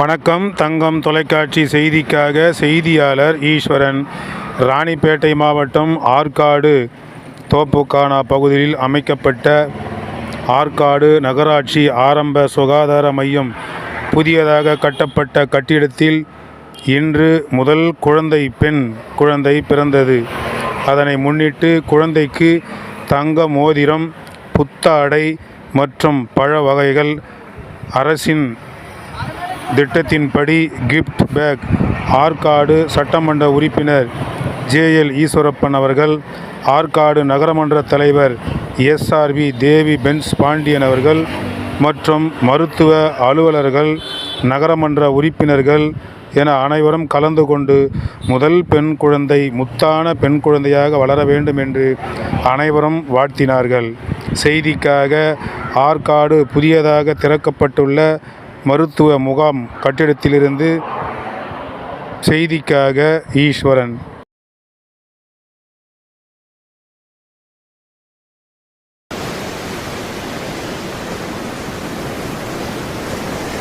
வணக்கம். தங்கம் தொலைக்காட்சி செய்திக்காக செய்தியாளர் ஈஸ்வரன் ராணிப்பேட்டை மாவட்டம் ஆற்காடு தோப்புக்கானா பகுதியில் அமைக்கப்பட்ட ஆற்காடு நகராட்சி ஆரம்ப சுகாதார மையம் புதியதாக கட்டப்பட்ட கட்டிடத்தில் இன்று முதல் குழந்தை பெண் குழந்தை பிறந்தது. அதனை முன்னிட்டு குழந்தைக்கு தங்க மோதிரம் புத்தாடை மற்றும் பழ வகைகள் அரசின் திட்டத்தின்படி கிஃப்ட் பேக் ஆற்காடு சட்டமன்ற உறுப்பினர் ஜேஎல் ஈஸ்வரப்பன் அவர்கள் ஆற்காடு நகரமன்ற தலைவர் எஸ்ஆர்வி தேவி பென்ஸ் பாண்டியன் அவர்கள் மற்றும் மருத்துவ அலுவலர்கள் நகரமன்ற உறுப்பினர்கள் என அனைவரும் கலந்து கொண்டு முதல் பெண் குழந்தை முத்தான பெண் குழந்தையாக வளர வேண்டும் என்று அனைவரும் வாழ்த்தினார்கள். செய்திக்காக ஆற்காடு புதியதாக திறக்கப்பட்டுள்ள மருத்துவ முகாம் கட்டிடத்திலிருந்து செய்திக்காக ஈஸ்வரன்.